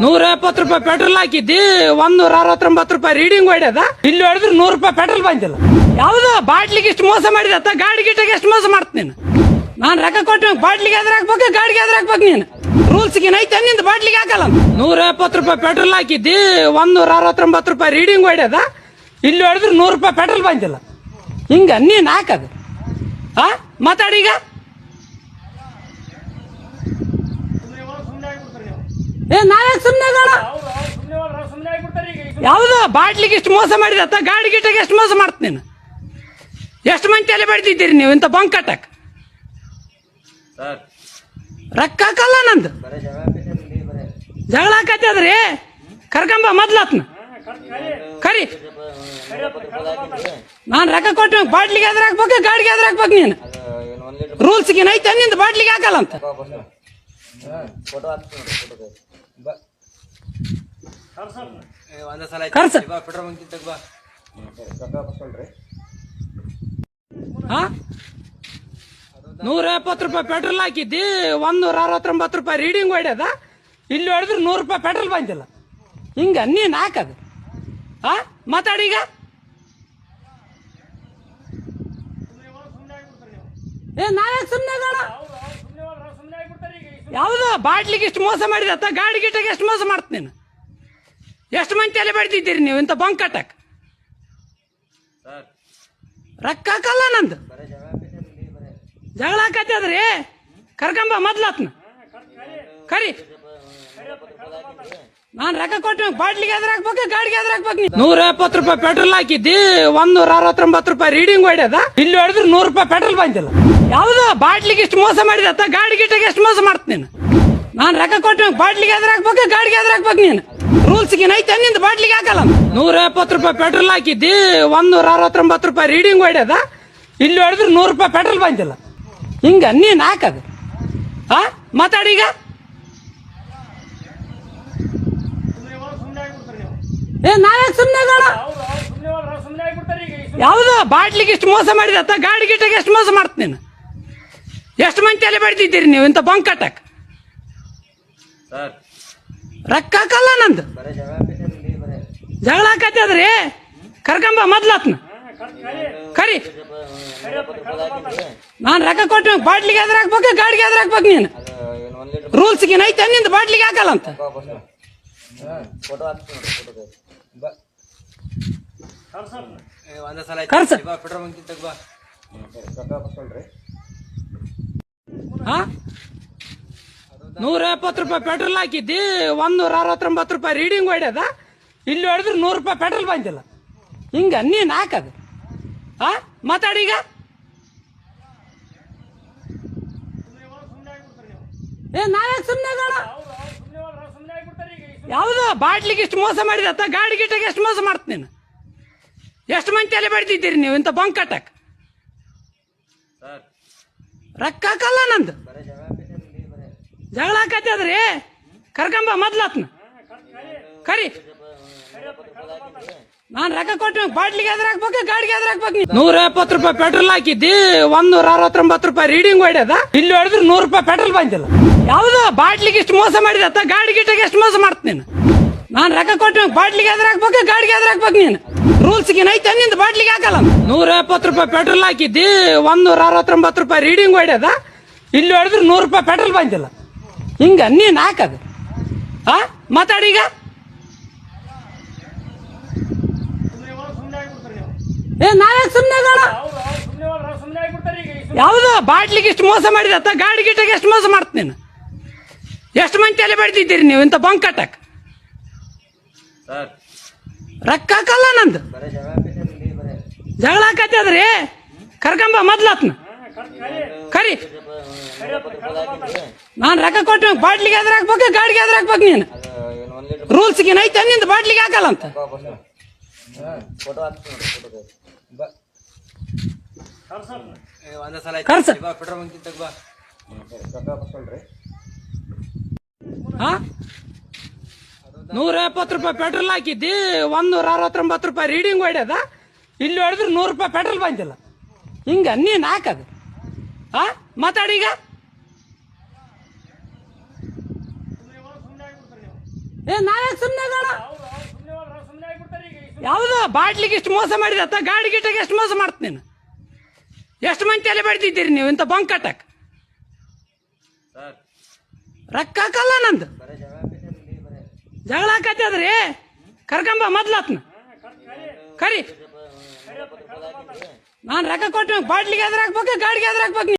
ನೂರ ಎಪ್ಪತ್ತು ರೂಪಾಯಿ ಪೆಟ್ರೋಲ್ ಹಾಕಿದ್ದಿ, ಒಂದೂರ ಅರವತ್ತೊಂಬತ್ತು ರೂಪಾಯಿ ರೀಡಿಂಗ್ ಹೊಡ್ಯದ. ಇಲ್ಲಿ ಹೊಡೆದ್ರೆ ನೂರು ರೂಪಾಯಿ ಪೆಟ್ರೋಲ್ ಬಂದಿಲ್ಲ. ಯಾವ್ದು ಬಾಟ್ಲಿಗೆ ಇಷ್ಟು ಮೋಸ ಮಾಡಿದ ಗಾಡಿ ಗಿಟ್ಟಿಗೆ ಎಷ್ಟು ಮೋಸ ಮಾಡ್ತೀನಿ ನೀನು? ನಾನು ರೊಕ್ಕ ಕೊಟ್ಟು ಬಾಟ್ಲಿಗೆ ಎದ್ರ ಹಾಕ್ಬೇಕು, ಗಾಡಿಗೆ ಎದ್ರ ಹಾಕ್ಬೇಕು ನೀನು? ರೂಲ್ಸ್ ಐತೆ ನಿಂದ ಬಾಟ್ಲಿಗೆ ಹಾಕಲ್ಲ. ನೂರ ಎಪ್ಪತ್ತು ರೂಪಾಯಿ ಪೆಟ್ರೋಲ್ ಹಾಕಿದ್ದಿ ನೂರ ಅರವತ್ತೊಂಬತ್ತು ರೂಪಾಯಿ ರೀಡಿಂಗ್ ಹೊಡ್ಯದ. ಇಲ್ಲಿ ಹೊಡೆದ್ರೆ ನೂರು ರೂಪಾಯಿ ಪೆಟ್ರೋಲ್ ಬಂದಿಲ್ಲ. ಹಿಂಗ ನೀನ್ ಹಾಕದು. ಆ? ಮಾತಾಡೀಗ ಏ ನಾಯಕ್ ಸುಮ್ಮನೆ ಯಾವ್ದು? ಬಾಟ್ಲಿಗೆ ಎಷ್ಟು ಮೋಸ ಮಾಡಿದ ಗಾಡಿ ಗಿಟ್ಟಿಗೆ ಎಷ್ಟು ಮೋಸ ಮಾಡ್ತೀನಿ ನೀನು? ಎಷ್ಟು ಮಂದಿ ತಲೆ ಬಡ್ದಿದ್ದೀರಿ ನೀವು ಇಂಥ ಬಂಕ್ ಕಟ್ಟಕ್ ಸರ್. ರೊಕ್ಕ ಹಾಕಲ್ಲ ನಂದು. ಜಗಳ ಹಾಕತ್ತೆ ಅದ್ರಿ ಕರ್ಕಂಬ ಮೊದ್ಲತ್ನ ಕರಿ. ನಾನು ರೊಕ್ಕ ಕೊಟ್ಟು ಬಾಟ್ಲಿಗೆ ಎದ್ರ ಹಾಕ್ಬೇಕು ಗಾಡಿಗೆ ಎದ್ರ ಹಾಕ್ಬೇಕು ನೀನು. ರೂಲ್ಸ್ಗೆ ನೈತ ಐತೆ ನಿಂದು ಬಾಟ್ಲಿಗೆ ಹಾಕಲ್ಲ ಅಂತ. ಕರ್ಸ. ನೂರ ಎಪ್ಪತ್ತು ರೂಪಾಯಿ ಪೆಟ್ರೋಲ್ ಹಾಕಿದ್ದಿ ಒಂದೂರ ಅರವತ್ತೊಂಬತ್ತು ರೂಪಾಯಿ ರೀಡಿಂಗ್ ಹೊಡ್ಯದ ಇಲ್ಲಿ ಹೊಡೆದ್ರೆ ನೂರು ರೂಪಾಯಿ ಪೆಟ್ರೋಲ್ ಬಂದಿಲ್ಲ. ಹಿಂಗ ನೀನು ಹಾಕದು. ಹಾ ಮಾತಾಡೀಗ ಏ ನಾಯಕ್ ಸುಮ್ಮನೆ ಬೇಡ ಯಾವ್ದು? ಬಾಟ್ಲಿಗೆ ಇಷ್ಟು ಮೋಸ ಮಾಡಿದ ಅತ್ತ ಗಾಡಿ ಗಿಟ್ಟಗೆ ಎಷ್ಟು ಮೋಸ ಮಾಡ್ತೀನಿ ಎಷ್ಟು ಮಂದಿ ತಲೆ ಬೆಳೆದಿದ್ದೀರಿ ನೀವು ಇಂಥ ಬಂಕ್ ಅಟ್ಯಾಕ್ ಸರ್ ರೊಕ್ಕ ಹಾಕಲ್ಲ ನಂದು. ಜಗಳ ಹಾಕತ್ತೆ ಅದ್ರಿ ಕರ್ಕೊಂಬ ಮೊದ್ಲತ್ನ ಕರಿ. ನಾನು ರೊಕ್ಕ ಕೊಟ್ಟು ಬಾಟ್ಲಿಗೆ ಎದ್ರ ಹಾಕ್ಬೇಕು, ಗಾಡಿಗೆ ಎದ್ರ ಹಾಕ್ಬೇಕು ನೂರ ಎಪ್ಪತ್ತು ರೂಪಾಯಿ ಪೆಟ್ರೋಲ್ ಹಾಕಿದ್ದಿ ನೂರ ಅರವತ್ತೊಂಬತ್ತು ರೂಪಾಯಿ ರೀಡಿಂಗ್ ಹೊಡ್ಯದ ಇಲ್ಲಿ ಹೊಡೆದ್ರೆ ನೂರು ರೂಪಾಯಿ ಪೆಟ್ರೋಲ್ ಬಂದಿಲ್ಲ. ಯಾವ್ದು ಬಾಟ್ಲಿಗೆ ಇಷ್ಟು ಮೋಸ ಮಾಡಿದತ್ತ ಗಾಡಿ ಗಿಟ್ಟಿಗೆ ಎಷ್ಟು ಮೋಸ ಮಾಡ್ತೀನಿ ನಾನ್? ರೊಕ್ಕ ಕೊಟ್ಟು ಬಾಟ್ಲಿಗೆ ಎದ್ರ ಹಾಕ್ಬೇಕು, ಗಾಡಿಗೆ ಎದ್ರ ಹಾಕ್ಬೇಕು ನೀನು? ರೂಲ್ಸ್ ಐತೆ, ನಿಂದ ಬಾಟ್ಲಿಗೆ ಹಾಕಲ್ಲ. ನೂರ ಎಪ್ಪತ್ತು ರೂಪಾಯಿ ಪೆಟ್ರೋಲ್ ಹಾಕಿದ್ದಿ ನೂರ ಅರವತ್ತೊಂಬತ್ತು ರೂಪಾಯಿ ರೀಡಿಂಗ್ ಹೊಡ್ಯದ ಇಲ್ಲಿ ಹೊಡೆದ್ರೆ ನೂರು ರೂಪಾಯಿ ಪೆಟ್ರೋಲ್ ಬಂದಿಲ್ಲ. ಹಿಂಗ ನೀನ್ ಹಾಕದು. ಹಾ ಮಾತಾಡೀಗ ಏ ಸುಮ್ನೆ ಸುಮ್ಮನೆ ಯಾವ್ದು ಬಾಟ್ಲಿಗೆ ಎಷ್ಟು ಮೋಸ ಮಾಡಿದ ಅತ್ತ ಗಾಡಿ ಗಿಟ್ಟಿಗೆ ಎಷ್ಟು ಮೋಸ ಮಾಡ್ತೀನಿ ನೀನು? ಎಷ್ಟು ಮಂದಿ ತಲೆ ಬೆಳೆದಿದ್ದೀರಿ ನೀವು ಇಂಥ ಬಂಕ್ ಅಟ್ಯಾಕ್ ಸರ್. ರೊಕ್ಕ ಹಾಕಲ್ಲ ನಂದು. ಬರೇ ಜಗಳ ಹಾಕತ್ತದ್ರಿ ಕರ್ಕೊಂಬ ಮೊದ್ಲತ್ನ. ಕರಿ ನಾನು ರೊಕ್ಕ ಕೊಟ್ಟು ಬಾಟ್ಲಿಗೆ ಎದ್ರ ಹಾಕ್ಬೇಕು ಗಾಡಿಗೆ ಆದ್ರೆ ಹಾಕ್ಬೇಕು ನೀನು ಏನು ಒಂದು ಲೀಟರ್ ರೂಲ್ಸ್ ಐತೆ ನಿಂದು ಬಾಟ್ಲಿಗೆ ಹಾಕಲ್ಲ ಅಂತ. ಒಂದೇ ಸಲ. ಬಾ ಪೆಟ್ರೋಲ್ ನೂರ ಎಪ್ಪತ್ತು ರೂಪಾಯಿ ಪೆಟ್ರೋಲ್ ಹಾಕಿದ್ದಿ ಒಂದೂರ ಅರವತ್ತೊಂಬತ್ತು ರೂಪಾಯಿ ರೀಡಿಂಗ್ ಹೊಡ್ಯದ. ಇಲ್ಲಿ ಹೊಡೆದ್ರೆ ನೂರು ರೂಪಾಯಿ ಪೆಟ್ರೋಲ್ ಬಂದಿಲ್ಲ. ಹಿಂಗ ನೀನ್ ಹಾಕದು. ಹಾ? ಮಾತಾಡೀಗ ಏ ನಾಯಕ್ ಸುಮ್ಮನೆ ಯಾವ್ದು ಬಾಟ್ಲಿಗೆ ಇಷ್ಟು ಮೋಸ ಮಾಡಿದ ಅತ್ತ ಗಾಡಿ ಗಿಟ್ಟಿಗೆ ಎಷ್ಟು ಮೋಸ ಮಾಡ್ತೀನಿ ಎಷ್ಟು ಮಂದಿ ತಲೆ ಬೆಳೆದಿದ್ದೀರಿ ನೀವು ಇಂಥ ಬಂಕ್ ಕಟ್ಟಕ್ಕೆ ರೊಕ್ಕ ಹಾಕಲ್ಲ ನಂದು. ಜಗಳ ಹಾಕತ್ತೆ ಅದ್ರಿ. ಕರ್ಕೊಂಬ ಮೊದ್ಲತ್ನ ಕರಿ. ನಾನು ರೊಕ್ಕ ಕೊಟ್ಟು ಬಾಟ್ಲಿಗೆ ಎದ್ರ ಹಾಕ್ಬೇಕು, ಗಾಡಿಗೆ ಎದ್ರ ಹಾಕ್ಬೇಕು ನೂರ ಎಪ್ಪತ್ತು ರೂಪಾಯಿ ಪೆಟ್ರೋಲ್ ಹಾಕಿದ್ದಿ, ಒಂದೂರ ಅರವತ್ತೊಂಬತ್ತು ರೂಪಾಯಿ ರೀಡಿಂಗ್ ಹೊಡ್ಯದ ಇಲ್ಲಿ ಹೊಡೆದ್ರೆ ನೂರು ರೂಪಾಯಿ ಪೆಟ್ರೋಲ್ ಬಂದಿಲ್ಲ. ಯಾವ್ದು ಬಾಟ್ಲಿಗೆ ಇಷ್ಟು ಮೋಸ ಮಾಡಿದ ಗಾಡಿ ಗಿಟ್ಟಿಗೆ ಎಷ್ಟು ಮೋಸ ಮಾಡ್ತೀನಿ ನೀನು. ರೊಕ್ಕ ಕೊಟ್ಟು ಬಾಟ್ಲಿಗೆ ಎದ್ರ ಹಾಕ್ಬೇಕು, ಗಾಡಿಗೆ ಎದ್ರ ಹಾಕ್ಬೇಕು ನೀನು. ರೂಲ್ಸ್ ಐತೆ ನಿಂದು ಬಾಟ್ಲಿಗೆ ಹಾಕಲ್ಲ. ನೂರ ಎಪ್ಪತ್ತು ರೂಪಾಯಿ ಪೆಟ್ರೋಲ್ ಹಾಕಿದ್ದಿ, ಒಂದೂರ ಅರವತ್ತೊಂಬತ್ತು ರೂಪಾಯಿ ರೀಡಿಂಗ್ ಹೊಡ್ಯದ ಇಲ್ಲಿ ಹೊಡೆದ್ರೆ ನೂರು ರೂಪಾಯಿ ಪೆಟ್ರೋಲ್ ಬಂದಿಲ್ಲ. ಹಿಂಗ ನೀನ್ ಹಾಕದು. ಹಾ ಮಾತಾಡೀಗ ಏ ನಾಯಕ್ ಸುಮ್ಮನೆ ಯಾವ್ದು? ಬಾಟ್ಲಿಗೆ ಇಷ್ಟು ಮೋಸ ಮಾಡಿದ ಅತ್ತ ಗಾಡಿ ಗಿಟ್ಟಿಗೆ ಎಷ್ಟು ಮೋಸ ಮಾಡ್ತೀನಿ ನೀನು? ಎಷ್ಟು ಮಂದಿ ತಲೆ ಬಡ್ದಿದ್ದೀರಿ ನೀವು ಇಂಥ ಬಂಕ್ ಕಟ್ಟಕ್? ರೊಕ್ಕ ಹಾಕಲ್ಲ ನಂದು. ಜಗಳ ಹಾಕತ್ತೆ ಅದ್ರಿ ಕರ್ಕಂಬ ಮೊದ್ಲತ್ನ. ಕರಿ. ನಾನು ರೊಕ್ಕ ಕೊಟ್ಟು ಬಾಟ್ಲಿಗೆ ಎದ್ರ ಹಾಕ್ಬೇಕು ಗಾಡಿಗೆ ಎದ್ರ ಹಾಕ್ಬೇಕು ನೀನು ರೂಲ್ಸ್ಗೆ ಐತೆ ನಿಂದು ಬಾಟ್ಲಿಗೆ ಹಾಕಲ್ಲ ಅಂತ? ಫೋಟೋ ಹಾಕ್ತೀನಿ ಫೋಟೋ ಸಲ ಪೆಟ್ರೋಲ್ ಬಂಕ್ ತಗ ನೂರ ಎಪ್ಪತ್ತು ರೂಪಾಯಿ ಪೆಟ್ರೋಲ್ ಹಾಕಿದ್ದಿ ಒಂದೂರ ಅರವತ್ತೊಂಬತ್ತು ರೂಪಾಯಿ ರೀಡಿಂಗ್ ಹೊಡ್ಯದ ಇಲ್ಲಿ ಹೊಡೆದ್ರೆ ನೂರು ರೂಪಾಯಿ ಪೆಟ್ರೋಲ್ ಬಂದಿಲ್ಲ. ಹಿಂಗ ನೀನ್ ಹಾಕದು. ಹಾ ಮಾತಾಡೀಗ ಏ ನಾವ್ಯಾಕೆ ಸುಮ್ಮನೆ ಅಣ್ಣ ಯಾವ್ದು? ಬಾಟ್ಲಿಗೆ ಇಷ್ಟು ಮೋಸ ಮಾಡಿದೆ ಅತ್ತ ಗಾಡಿ ಗಿಟ್ಟಗೆ ಎಷ್ಟು ಮೋಸ ಮಾಡ್ತೀನಿ ನೀನು? ಎಷ್ಟು ಮಂದಿ ತಲೆ ಬಡ್ದಿದ್ದೀರಿ ನೀವು ಇಂಥ ಬಂಕ್ ಸರ್. ರೊಕ್ಕ ಹಾಕಲ್ಲ ನಂದು. ಜಗಳ ಹಾಕತ್ತೆ ಅದ್ರಿ ಕರ್ಕಂಬ ಹಾಕತ್ತದ್ರಿ ಕರ್ಕೊಂಬ ಮೊದ್ಲಾತ್ನ ಕರಿ ನಾನು ರೊಕ್ಕ ಕೊಟ್ಟು ಬಾಟ್ಲಿಗೆ ಎದ್ರ ಹಾಕ್ಬೇಕು ಗಾಡಿಗೆ ಎದ್ರ ಹಾಕ್ಬೇಕು